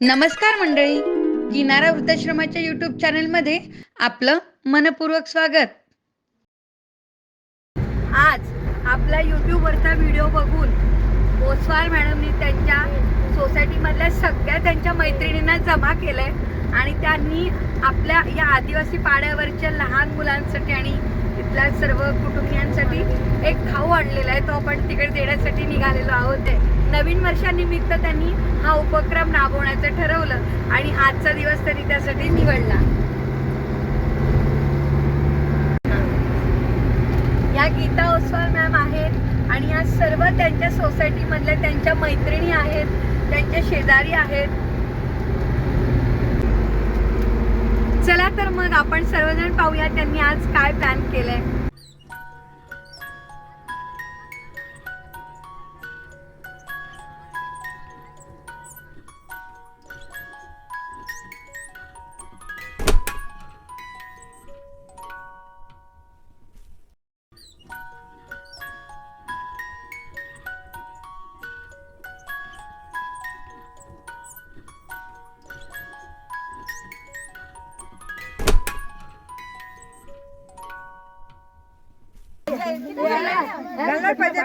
नमस्कार मंडळी. किनारा वृद्धाश्रमाच्या यूट्यूब चॅनलमध्ये आपलं मनपूर्वक स्वागत. आज आपला यूट्यूबवरचा व्हिडिओ बघून ओसवाल मॅडमनी त्यांच्या सोसायटीमधल्या सगळ्या त्यांच्या मैत्रिणींना जमा केलंय. आणि त्यांनी आपल्या या आदिवासी पाड्यावरच्या लहान मुलांसाठी आणि तिथल्या सर्व कुटुंबियांसाठी एक खाऊ आणलेला आहे. तो आपण तिकडे देण्यासाठी निघालेलो आहोत. आहे नवीन वर्षानिमित्त त्यांनी हा उपक्रम राबवण्याचं ठरवलं आणि आजचा दिवस त्यांनी त्यासाठी निवडला. या गीता ओसवाल मॅम आहेत आणि या सर्व त्यांच्या सोसायटीमधल्या त्यांच्या मैत्रिणी आहेत त्यांच्या शेजारी आहेत. चला तर मग आपण सर्वजण पाहूया त्यांनी आज काय प्लॅन केलंय. કઈ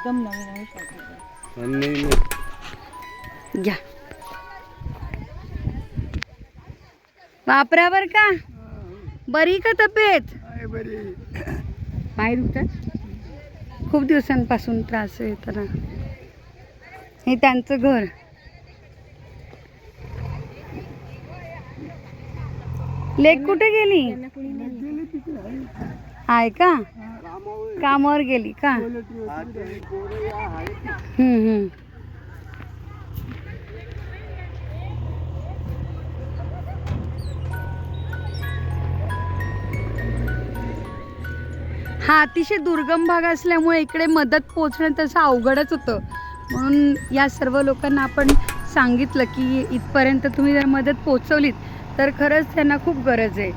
એકદમ નવી નવી શોપિંગ घ्या. वापरावर का? बरी का तब्येत? पाय दुखतात? खूप दिवसांपासून त्रास तर हे त्यांचं घर. लेक कुठे गेली? आहे का? कामावर गेली का? हम्म हम्म. हा अतिशय दुर्गम भाग असल्यामुळे इकडे मदत पोचणं तसं अवघडच होतं. म्हणून या सर्व लोकांना आपण सांगितलं की इथपर्यंत तुम्ही जर मदत पोचवलीत तर खरंच त्यांना खूप गरज आहे.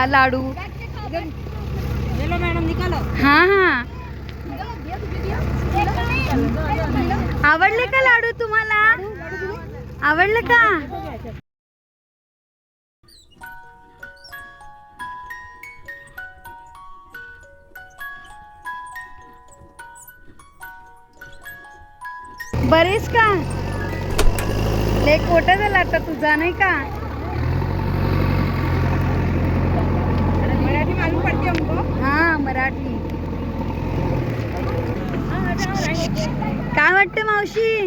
ला- लाडू हा हा. आवडले का लाडू तुम्हाला? आवडले का? बरेच का? लेक मोठा झाला आता तुझा नाही का हा मराठी काय वाटतं मावशी?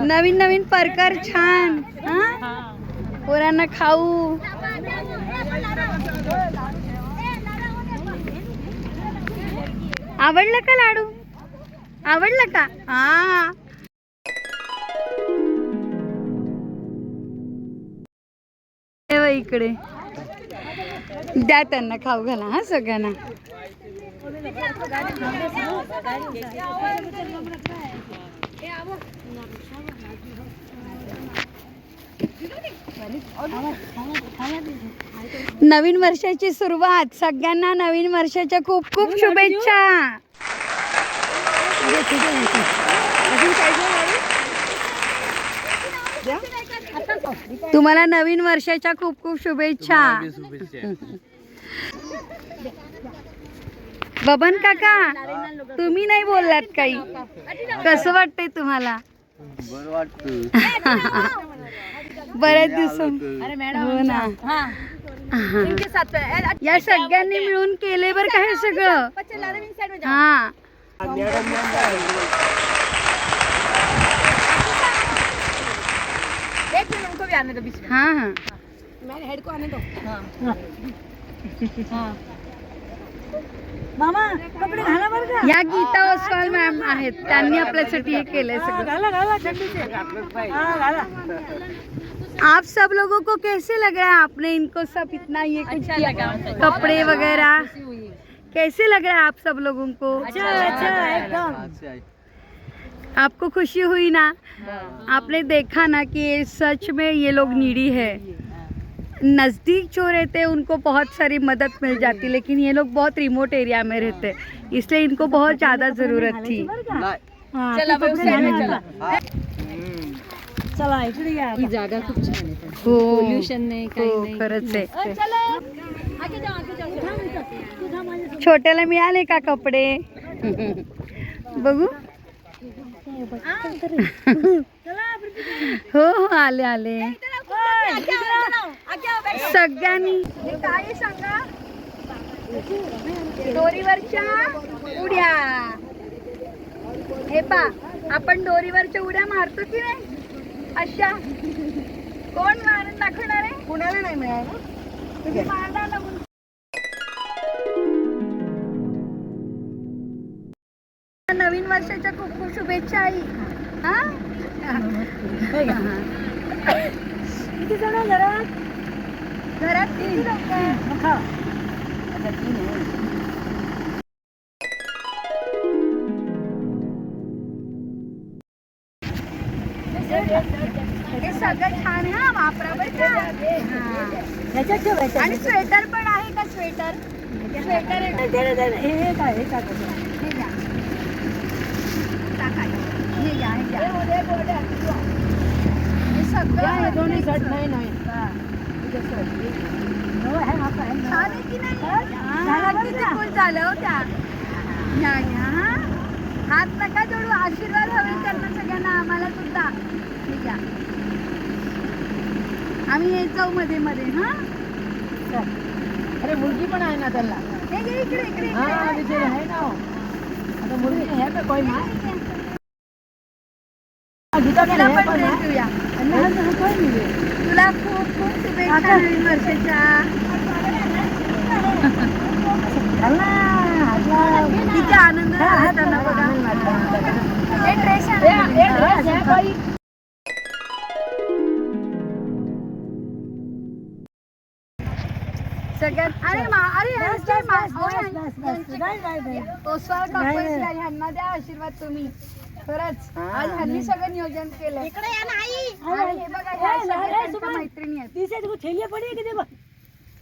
नवीन नवीन प्रकार छान. हा? पोरांना खाऊ. आवडलं का लाडू? आवडलं का? हा. इकडे. द्या त्यांना खाऊ घाला हा सगळ्यांना. नवीन वर्षाची सुरुवात. सगळ्यांना नवीन वर्षाच्या खूप खूप शुभेच्छा. तुम्हाला नवीन वर्षाच्या खूप खूप शुभेच्छा. बबन काका तुम्ही नाही बोललात काही? कसं वाटतंय तुम्हाला? बरं वाटतं. बऱ्याच दिवस हो ना. हा. या सगळ्यांनी मिळून केले बरं का हे सगळं. हैं, साइड में जाओ हा. एक मिनट उनको भी आने दो बीच में हा हा. मेरे हेड को आने दो. मामा कपडे घाला बरं का? या गीता ओसवाल मॅम आहेत. त्यांनी आपल्यासाठी हे केलंय सगळं. घाला घाला थंडीचे. हा घाला. आप सब लोगों को कैसे लग रहा है आपने इनको सब इतना ये कुछ अच्छा किया? लगा। कपड़े वगैरह? कैसे लग रहा है आप सब लोगों को? अच्छा अच्छा एकदम। आपको खुशी हुई ना? आपने देखा ना कि सच में ये लोग नीडी है। नज़दीक जो रहते हैं उनको बहुत सारी मदद मिल जाती लेकिन ये लोग बहुत रिमोट एरिया में रहते हैं इसलिए इनको बहुत ज़्यादा ज़रूरत थी। चला चला. इकडे या आता. जागा खूप छान आहे हो. पोल्युशन नाही हो खरंच आहे. छोट्याला मिळाले का कपडे? बघू. हो हो आले आले. सगळ्यांनी. हे काय सांगा. दोरीवरच्या उड्या. हे पा आपण दोरीवरच्या उड्या मारतो की नाही? अशा कोण मारून दाखवणार आहे? कुणाला नाही मिळालं. तुम्ही मारणार ना म्हणून. नवीन वर्षाच्या खूप खूप शुभेच्छा आई. हा? किती जण आहे घरात? घरात किती लोक आहे. आणि स्वेटर पण आहे का स्वेटर? स्वेटर आहे. हे हे काय हे काय? हे घ्या. टाका. हे घ्या हे घ्या. हे सगळं दोन्ही शर्ट नाही नाही. आहे, काय? छान आहे की नाही? झालं हो त्या. घ्या हा हात नका जोडू आशीर्वाद हवे त्यांना सगळ्यांना आम्हाला सुद्धा. हे घ्या. आम्ही येत जाऊ मध्ये मध्ये हा? अरे मुलगी पण आहे ना त्याला. हे आहे ना. हो. आता मुलगी आहे का कोण ना तुला पण खूप खूप शुभेच्छा आता- नवीन वर्षाच्या. किती आनंद बघा. हे ड्रेस सगळ्यात अरे मा अरे यांचे मा- अहो, यांचे- ओसवाल कापड ह्यांना द्या आशीर्वाद तुम्ही. खरंच. आज ह्यांनी सगळं नियोजन केलं. आणि हे बघा ह्या सगळ्या त्यांच्या मैत्रिणी आहेत. पड़ी है कि देखो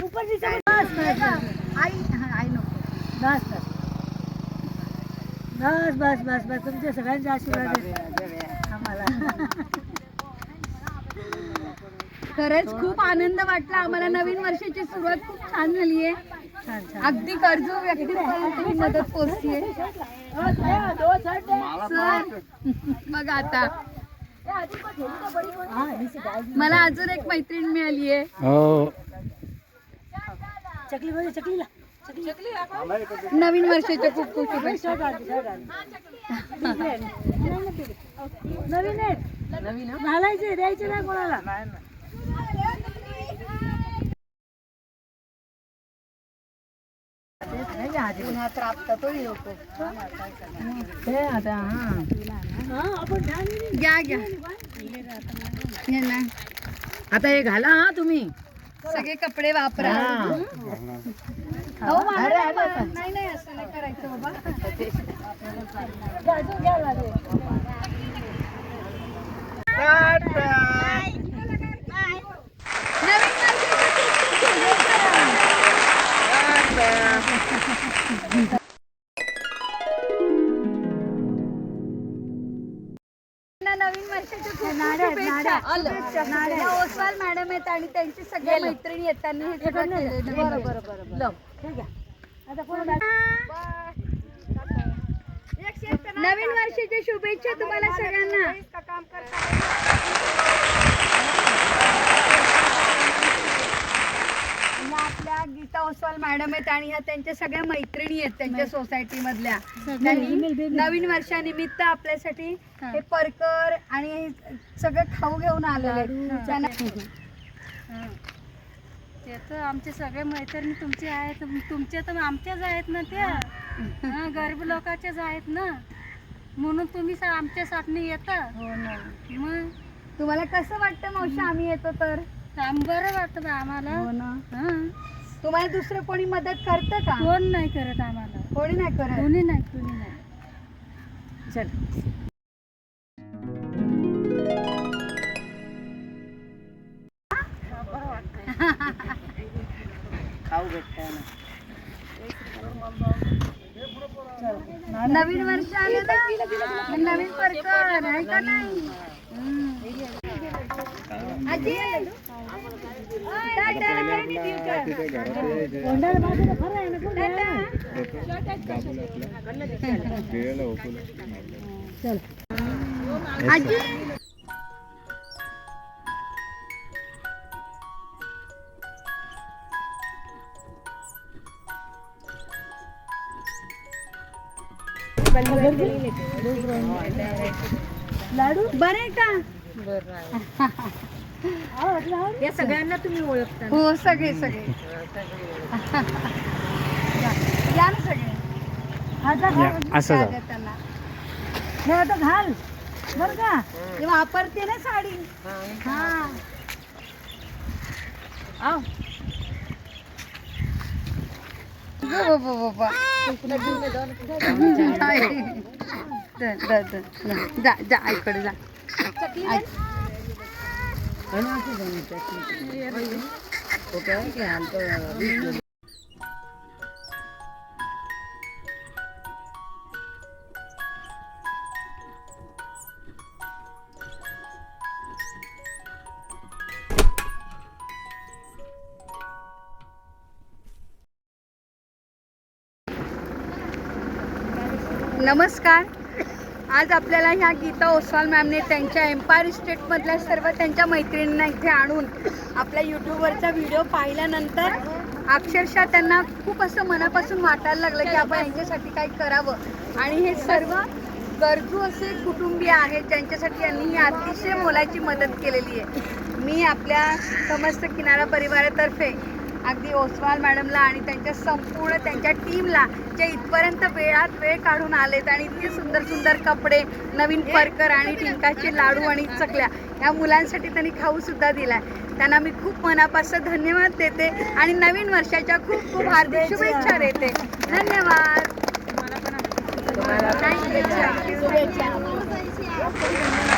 ऊपर नीचे हे बघा, आई हा, आई नको. बस बस. बस बस बस बस. तुमच्या सगळ्यांचे आशीर्वाद आम्हाला. खरंच खूप आनंद वाटला. आम्हाला नवीन वर्षाची सुरुवात खूप छान झाली आहे. अगदी गरजू व्यक्तीपर्यंत ही मदत पोहोचतीये सर मग आता. हा मला अजून एक मैत्रीण मिळाली आहे. चकली चकलीला नवीन वर्षाच्या खूप खूप शुभेच्छा. नवीन नवीन घालायचे द्यायचे नाही कोणाला. घ्या घ्या आता हे घाला हा तुम्ही. सगळे कपडे वापरा. अहो, मला नाही बा- नाही नाही असं नाही करायचं बाबा. नवीन वर्षाच्या खूप खूप शुभेच्छा या ओसवाल मॅडम आहेत आणि त्यांची सगळ्या मैत्रिणी आहेत त्यांनी हे सगळं केलं बरं बरं बरं बरं ठीक आहे आता कोण नवीन वर्षाच्या शुभेच्छा तुम्हाला सगळ्यांना. गीता ओसवाल मॅडम आहेत आणि ह्या त्यांच्या सगळ्या मैत्रिणी आहेत त्यांच्या सोसायटी मधल्या त्यांनी. नवीन वर्षानिमित्त आपल्यासाठी हा. परकर आणि सगळं खाऊ घेऊन आलेले. ते तर आमचे सगळे मैत्रिणी तुमचे आहेत तुमचे तर आमच्याच आहेत ना त्या गरीब लोकांचेच आहेत ना म्हणून तुम्ही सा- आमच्यासाठी येता हो ना. मग तुम्हाला कसं वाटतं मावशी आम्ही येतो तर आम बरं वाटतं आम्हाला हो ना हं. तुम्हाला दुसरं कोणी मदत करतं का? कोण नाही करत आम्हाला. कोणी नाही करत? कोणी नाही कोणी नाही. चल. नवीन वर्ष आलं ना? नवीन परकर आहे का नाही? आजी लाडू? बरे का? का या सगळ्यांना तुम्ही ओळखता हो सगळे सगळे. या या ना सगळे. असं जा द्या त्यांना हे आता घाल. बर का? हे वापरते ना साडी. हा आव. बो बो. नाही. द. जा जा आईकडे जा. आई. आज आपल्याला ह्या गीता ओसवाल मॅमने त्यांच्या एम्पायर स्टेटमधल्या सर्व त्यांच्या मैत्रिणींना इथे आणून आपल्या यूट्यूबवरचा व्हिडिओ पाहिल्यानंतर अक्षरशः त्यांना खूप असं मनापासून वाटायला लागलं की आपण यांच्यासाठी काही करावं. आणि हे सर्व गरजू असे कुटुंबीय आहेत ज्यांच्यासाठी यांनी ही अतिशय मोलाची मदत केलेली आहे. मी आपल्या समस्त किनारा परिवारातर्फे अगदी ओसवाल मॅडमला आणि त्यांच्या संपूर्ण त्यांच्या टीमला जे इथपर्यंत वेळात वेळ काढून आलेत आणि इतके सुंदर सुंदर कपडे नवीन परकर आणि टिंकाचे लाडू आणि चकल्या ह्या मुलांसाठी त्यांनी खाऊ सुद्धा दिलाय. त्यांना मी खूप मनापासून धन्यवाद देते आणि नवीन वर्षाच्या खूप खूप हार्दिक शुभेच्छा. देते. धन्यवाद. you.